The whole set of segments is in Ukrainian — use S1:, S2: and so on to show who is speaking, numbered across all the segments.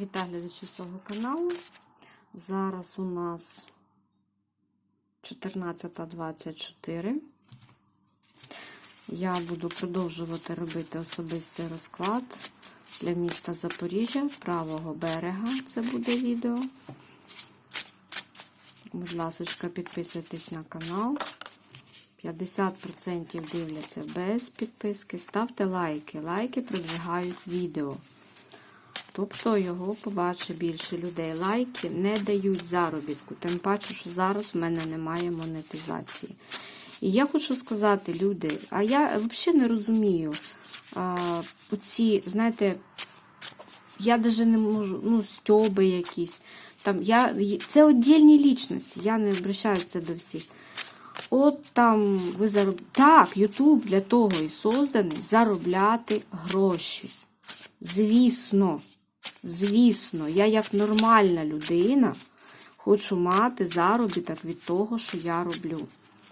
S1: Вітаю глядачів свого каналу. Зараз у нас 14.24. Я буду продовжувати робити особистий розклад для міста Запоріжжя, правого берега. Це буде відео. Будь ласка, підписуйтесь на канал. 50% дивляться без підписки. Ставте лайки. Лайки продвигають відео. Тобто його побачить більше людей. Лайки не дають заробітку. Тим паче, що зараз в мене немає монетизації. І я хочу сказати, люди, а я взагалі не розумію. А, оці, знаєте, я навіть не можу, ну, стьоби якісь. Там, я, Це віддільні лічності, я не обращаюся до всіх. От там ви зароб... Так, Ютуб для того і созданий заробляти гроші. Звісно, звісно, я як нормальна людина хочу мати заробіток від того, що я роблю.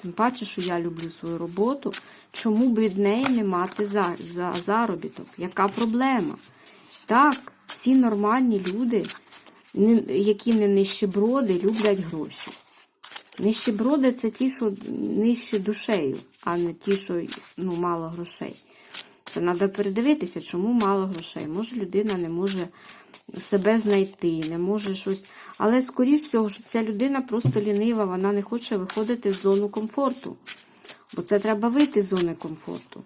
S1: Тим паче, що я люблю свою роботу, чому б від неї не мати за, за заробіток? Яка проблема? Так, всі нормальні люди, які не нищеброди, люблять гроші. Нищеброди це ті, що нижче душею, а не ті, що ну, мало грошей. Це треба передивитися, чому мало грошей. Може, людина не може себе знайти, не може щось. Але, скоріш всього, що ця людина просто лінива, вона не хоче виходити з зону комфорту. Бо це треба вийти з зони комфорту.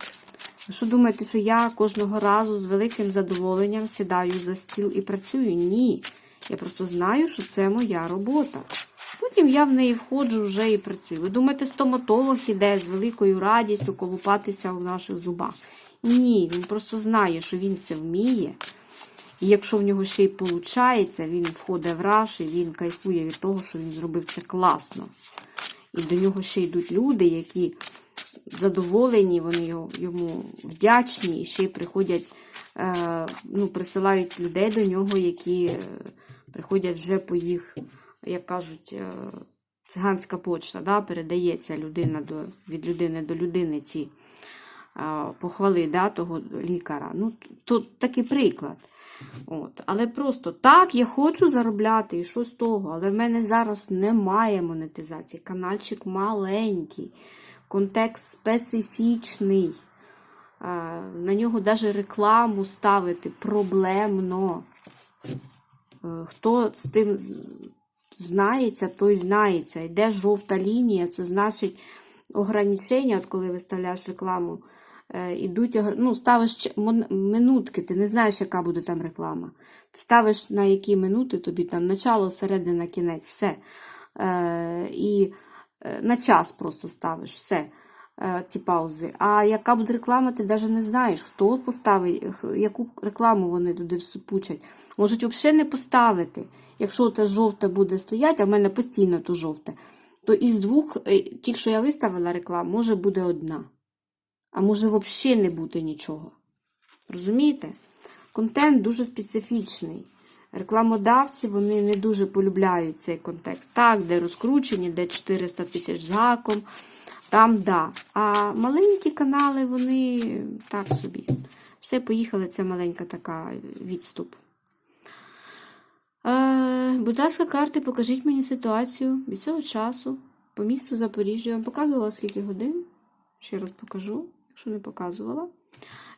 S1: Що думаєте, що я кожного разу з великим задоволенням сідаю за стіл і працюю? Ні. Я просто знаю, що це моя робота. Потім я в неї входжу вже і працюю. Ви думаєте, стоматолог іде з великою радістю колупатися в наших зубах? Ні, він просто знає, що він це вміє. І якщо в нього ще й виходить, він входить в раш і він кайфує від того, що він зробив це класно. І до нього ще йдуть люди, які задоволені, вони йому вдячні, і ще й приходять, ну, присилають людей до нього, які приходять вже по їх, як кажуть, циганська почта, да, передається людина до, від людини до людини ці похвали да, того лікаря. Ну, то такий приклад. От. Але просто так, я хочу заробляти, і що з того? Але в мене зараз немає монетизації. Канальчик маленький, контекст специфічний. На нього навіть рекламу ставити проблемно. Хто з тим знається, той знається. Йде жовта лінія, це значить ограничення, от коли виставляєш рекламу. Ідуть, ну, ставиш минутки, ти не знаєш, яка буде там реклама. Ти ставиш на які минути тобі там начало, середина, кінець, все. Е, І на час просто ставиш все, е, ці паузи. А яка буде реклама, ти навіть не знаєш, хто поставить, яку рекламу вони туди всупучать. Можуть взагалі не поставити. Якщо те жовте буде стояти, а в мене постійно то жовте, то із двох, тільки що я виставила рекламу, може буде одна. А може взагалі не бути нічого. Розумієте? Контент дуже специфічний. Рекламодавці вони не дуже полюбляють цей контекст. Так, де розкручені, де 400 тисяч з гаком. Там да. А маленькі канали, вони так собі. Все, поїхали, це маленька така відступ. Е, Будь ласка, карти, покажіть мені ситуацію від цього часу по місту Запоріжжя. Я вам показувала скільки годин. Ще раз покажу якщо не показувала.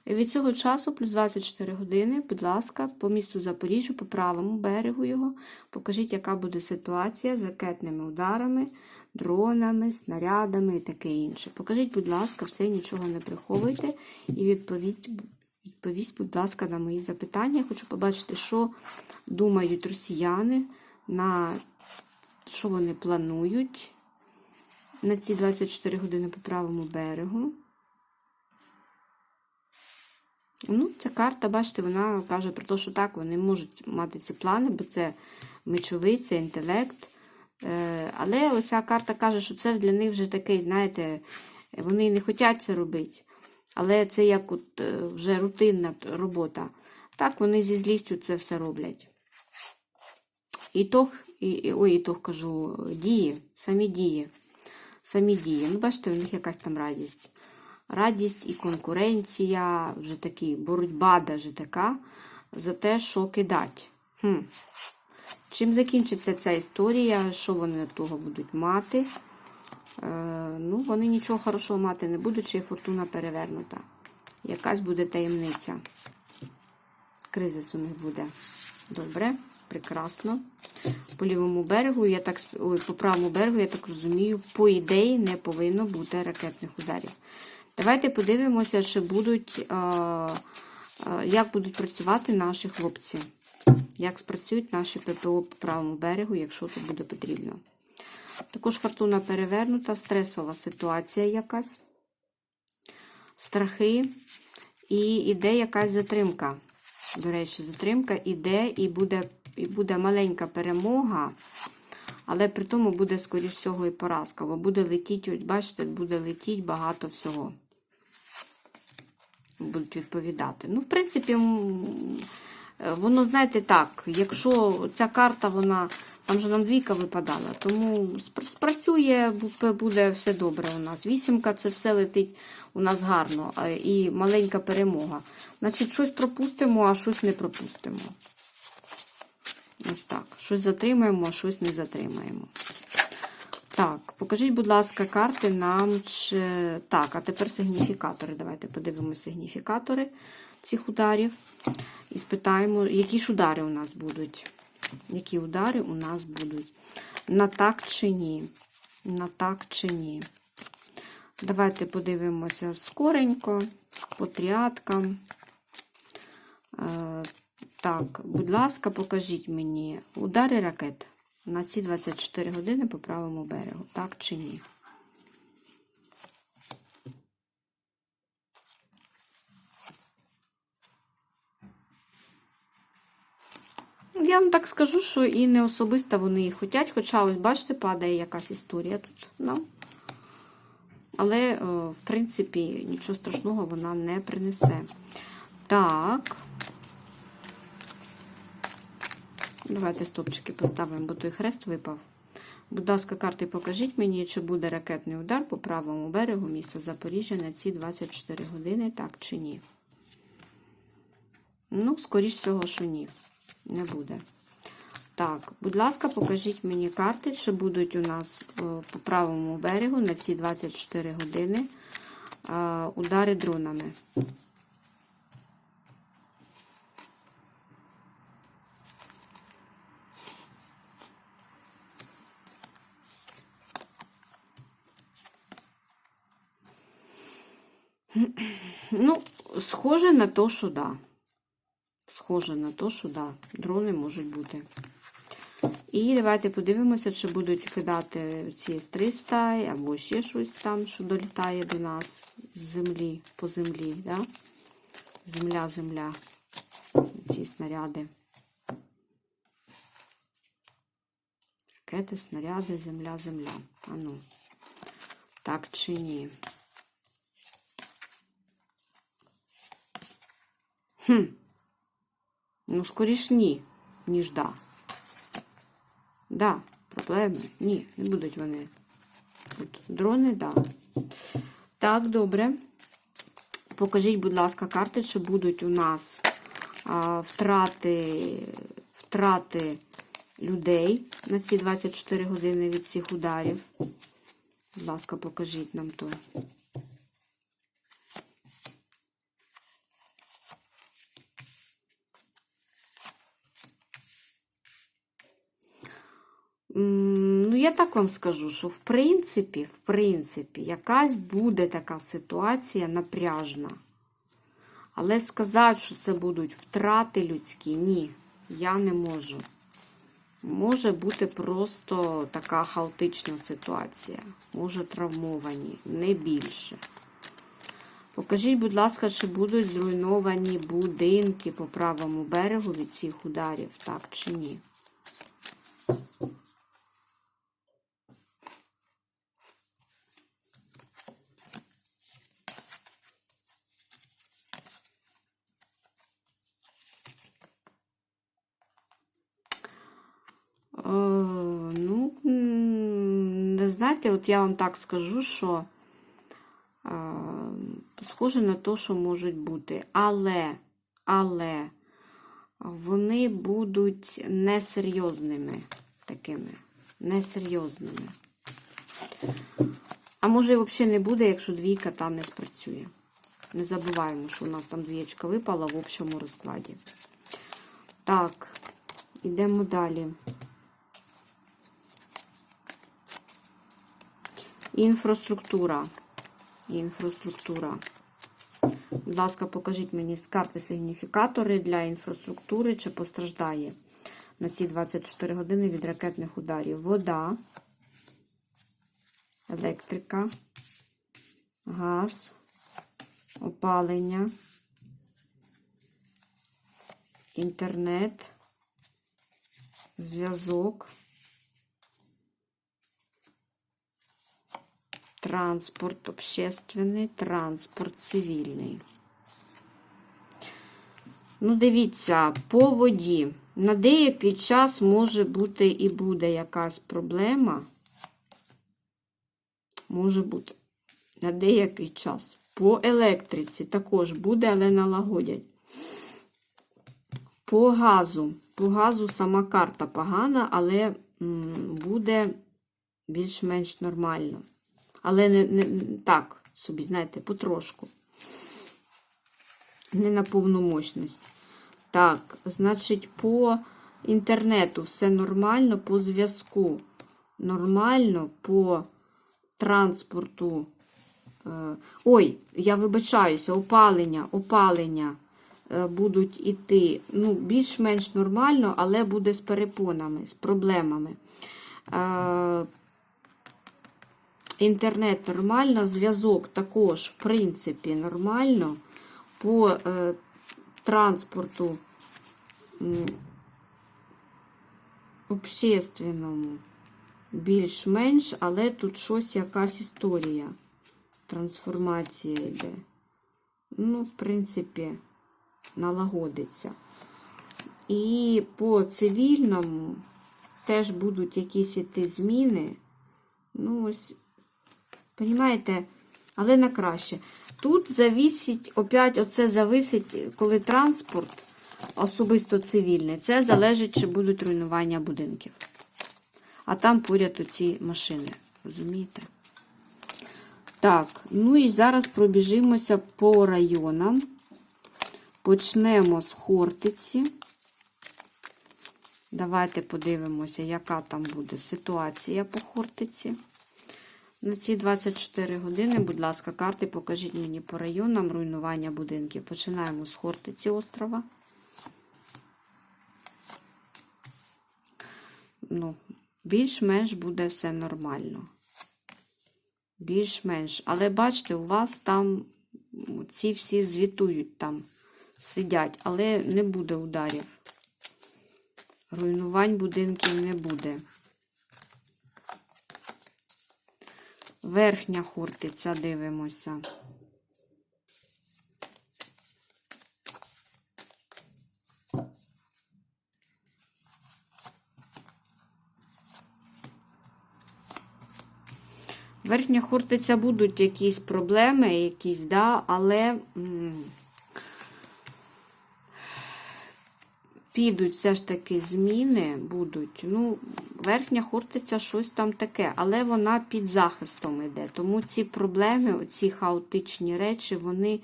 S1: Від цього часу плюс 24 години, будь ласка, по місту Запоріжжя, по правому берегу його, покажіть, яка буде ситуація з ракетними ударами, дронами, снарядами і таке інше. Покажіть, будь ласка, все, нічого не приховуйте. І відповідь, відповість, будь ласка, на мої запитання. Я хочу побачити, що думають росіяни, на що вони планують на ці 24 години по правому берегу. Ну, ця карта, бачите, вона каже про те, що так, вони можуть мати ці плани, бо це мечовий, це інтелект. Е, але оця карта каже, що це для них вже такий, знаєте, вони не хочуть це робити. Але це як от е, вже рутинна робота. Так, вони зі злістю це все роблять. Ітог, і, ой, ітог кажу, дії, самі дії. Самі дії. Ну, бачите, у них якась там радість радість і конкуренція, вже такі боротьба даже така, за те, що кидать. Хм. Чим закінчиться ця історія? Що вони від того будуть мати? Е, ну, вони нічого хорошого мати не будуть, й фортуна перевернута. Якась буде таємниця. Кризис у них буде. Добре, прекрасно. По лівому берегу, я так ой, по правому берегу, я так розумію, по ідеї не повинно бути ракетних ударів. Давайте подивимося, чи будуть, е, е, як будуть працювати наші хлопці. Як спрацюють наші ППО по правому берегу, якщо це буде потрібно. Також фортуна перевернута, стресова ситуація якась, страхи, і іде якась затримка. До речі, затримка іде і буде, і буде маленька перемога, але при тому буде, скоріш всього, і поразка, бо буде летіти, бачите, буде летіти багато всього. Будуть відповідати. Ну, в принципі, е, воно, знаєте, так, якщо ця карта, вона, там же нам двійка випадала, тому спрацює, буде все добре у нас. Вісімка це все летить у нас гарно і маленька перемога. Значить, щось пропустимо, а щось не пропустимо. Ось так. Щось затримаємо, а щось не затримаємо. Так, покажіть, будь ласка, карти нам. Чи... Так, а тепер сигніфікатори. Давайте подивимося сигніфікатори цих ударів. І спитаємо, які ж удари у нас будуть. Які удари у нас будуть? На так чи ні? На так чи ні? Давайте подивимося скоренько, по тріадкам. Е, Так, будь ласка, покажіть мені удари ракет на ці 24 години по правому берегу. Так чи ні? Я вам так скажу, що і не особисто вони їх хотять, хоча ось, бачите, падає якась історія тут. Ну. Але, е, в принципі, нічого страшного вона не принесе. Так. Давайте стопчики поставимо, бо той хрест випав. Будь ласка, карти покажіть мені, чи буде ракетний удар по правому берегу міста Запоріжжя на ці 24 години, так чи ні. Ну, скоріш всього, що ні. Не буде. Так, будь ласка, покажіть мені карти, чи будуть у нас е, по правому берегу на ці 24 години е, удари дронами. Ну, схоже на то, що да. Схоже на то, що да, дрони можуть бути. І давайте подивимося, чи будуть кидати ці С-300 або ще щось там, що долітає до нас з землі, по землі. Да? Земля, земля. Ці снаряди. Ракети, снаряди, земля, земля. А ну, так чи ні? Хм. Ну, скоріш ні, ніж да. Да, проблеми. Ні, не будуть вони. Тут дрони, да. Так, добре. Покажіть, будь ласка, карти, чи будуть у нас а, втрати, втрати людей на ці 24 години від цих ударів. Будь ласка, покажіть нам то. Ну, я так вам скажу, що в принципі, в принципі, якась буде така ситуація напряжна. Але сказати, що це будуть втрати людські, ні, я не можу. Може бути просто така хаотична ситуація. Може травмовані, не більше. Покажіть, будь ласка, чи будуть зруйновані будинки по правому берегу від цих ударів, так чи ні? Е, ну, м, не знаєте, от я вам так скажу, що е, схоже на те, що можуть бути. Але, але вони будуть несерйозними такими. Несерйозними. А може і взагалі не буде, якщо двійка там не спрацює. Не забуваємо, що у нас там двієчка випала в общому розкладі. Так, йдемо далі. Інфраструктура. Інфраструктура. Будь ласка, покажіть мені з карти сигніфікатори для інфраструктури, чи постраждає на ці 24 години від ракетних ударів. Вода, електрика, газ, опалення, інтернет, зв'язок, транспорт общественний, транспорт цивільний. Ну, дивіться, по воді. На деякий час може бути і буде якась проблема. Може бути на деякий час. По електриці також буде, але налагодять. По газу. По газу сама карта погана, але буде більш-менш нормально. Але не, не так собі, знаєте, потрошку. Не на повну мощність. Так, значить, по інтернету все нормально, по зв'язку нормально, по транспорту. е, Ой, я вибачаюся, опалення, опалення е, будуть іти ну, більш-менш нормально, але буде з перепонами, з проблемами. Інтернет нормально, зв'язок також, в принципі, нормально. По е, транспорту общественному більш-менш, але тут щось якась історія. Трансформація йде. Ну, в принципі, налагодиться. І по цивільному теж будуть якісь іти зміни. Ну, ось, Понімаєте? Але на краще. Тут завісить, опять оце зависить, коли транспорт, особисто цивільний, це залежить, чи будуть руйнування будинків. А там поряд оці машини. Розумієте? Так, ну і зараз пробіжимося по районам. Почнемо з Хортиці. Давайте подивимося, яка там буде ситуація по Хортиці. На ці 24 години, будь ласка, карти покажіть мені по районам руйнування будинків. Починаємо з Хортиці острова. Ну, більш-менш буде все нормально. Більш-менш. Але бачите, у вас там ці всі звітують там, сидять, але не буде ударів. Руйнувань будинків не буде. Верхня хортиця дивимося. Верхня хуртиця будуть якісь проблеми, якісь, да, але підуть все ж таки зміни будуть. Ну, верхня хортиця щось там таке, але вона під захистом йде. Тому ці проблеми, ці хаотичні речі, вони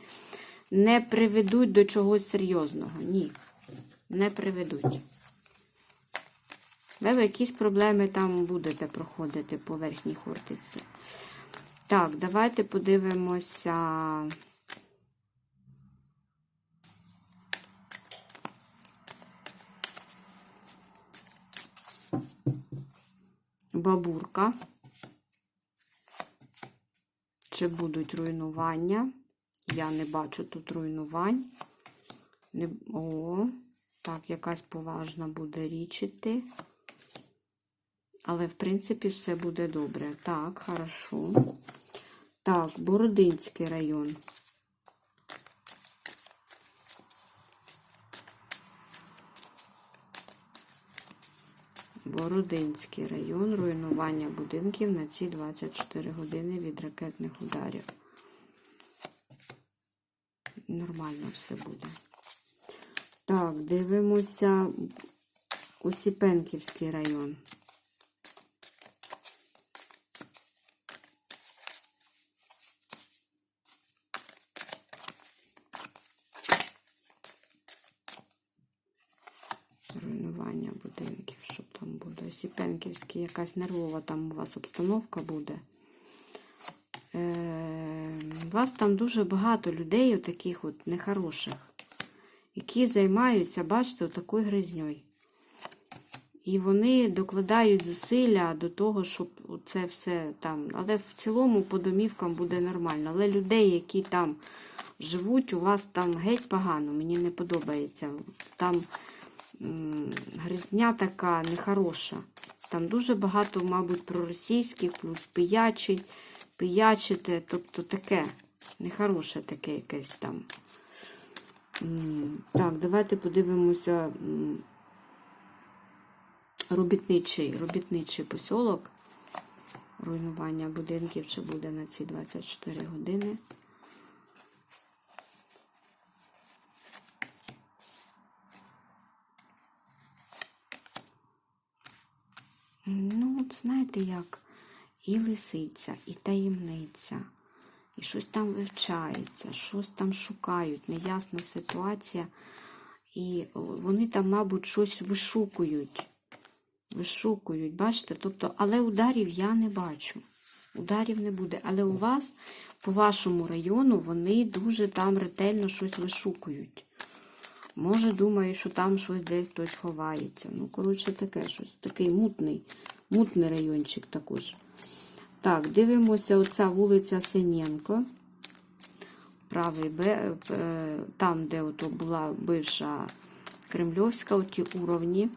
S1: не приведуть до чогось серйозного. Ні, не приведуть. Ви якісь проблеми там будете проходити по верхній хортиці. Так, давайте подивимося. Бабурка. Чи будуть руйнування? Я не бачу тут руйнувань. Не... О, так, якась поважна буде річ іти. Але, в принципі, все буде добре. Так, хорошо. Так, Бородинський район. Бородинський район, руйнування будинків на ці 24 години від ракетних ударів. Нормально все буде. Так. Так, дивимося Усіпенківський район. Руйнування будинків, що буде? Якась нервова там у вас обстановка буде. Е, у вас там дуже багато людей, таких от нехороших, які займаються, бачите, такою гризньою. І вони докладають зусилля до того, щоб це все там. Але в цілому по домівкам буде нормально. Але людей, які там живуть, у вас там геть погано, мені не подобається. Там гризня така нехороша. Там дуже багато, мабуть, проросійських, плюс пиячить, пиячите, тобто таке, нехороше таке якесь там. Так, давайте подивимося. робітничий, робітничий посілок. Руйнування будинків чи буде на ці 24 години. Ну, от знаєте як, і лисиця, і таємниця, і щось там вивчається, щось там шукають, неясна ситуація. І вони там, мабуть, щось вишукують. Вишукують, бачите? Тобто, але ударів я не бачу. Ударів не буде. Але у вас, по вашому району, вони дуже там ретельно щось вишукують. Може, думаю, що там щось десь хтось ховається. Ну, коротше, таке щось. Такий мутний, мутний райончик також. Так, дивимося, оця вулиця Синєнко. Правий Б, е, там, де ото була бивша Кремльовська, оті уровні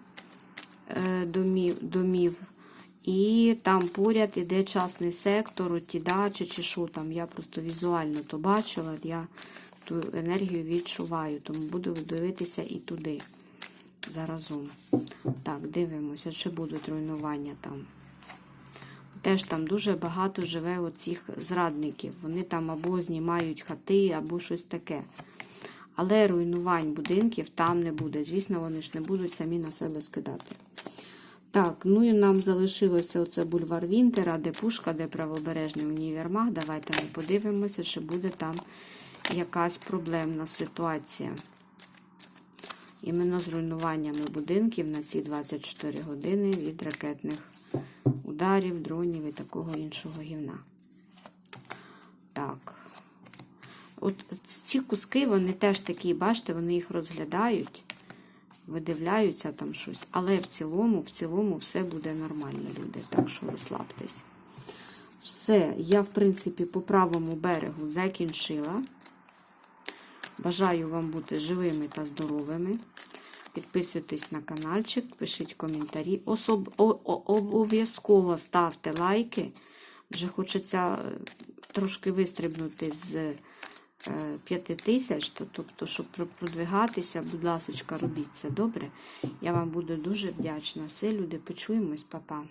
S1: е, домів, домів. І там поряд іде частний сектор, оті дачі чи що там. Я просто візуально то бачила, я ту енергію відчуваю, тому буду дивитися і туди заразом. Так, дивимося, чи будуть руйнування там. Теж там дуже багато живе оцих зрадників. Вони там або знімають хати, або щось таке. Але руйнувань будинків там не буде. Звісно, вони ж не будуть самі на себе скидати. Так, ну і нам залишилося оце бульвар Вінтера, де Пушка, де правобережний універмаг. Давайте ми подивимося, чи буде там якась проблемна ситуація. Іменно з руйнуваннями будинків на ці 24 години від ракетних ударів, дронів і такого іншого гівна. Так. От ці куски, вони теж такі, бачите, вони їх розглядають, видивляються там щось. Але в цілому, в цілому, все буде нормально, люди. Так що розслабтесь. Все, я, в принципі, по правому берегу закінчила. Бажаю вам бути живими та здоровими. Підписуйтесь на каналчик, пишіть коментарі. Особ... Обов'язково ставте лайки. Вже хочеться е, трошки вистрибнути з е, 5 тисяч, тобто, щоб продвигатися, будь ласка, робіть це добре. Я вам буду дуже вдячна. Все, люди, почуємось, па-па.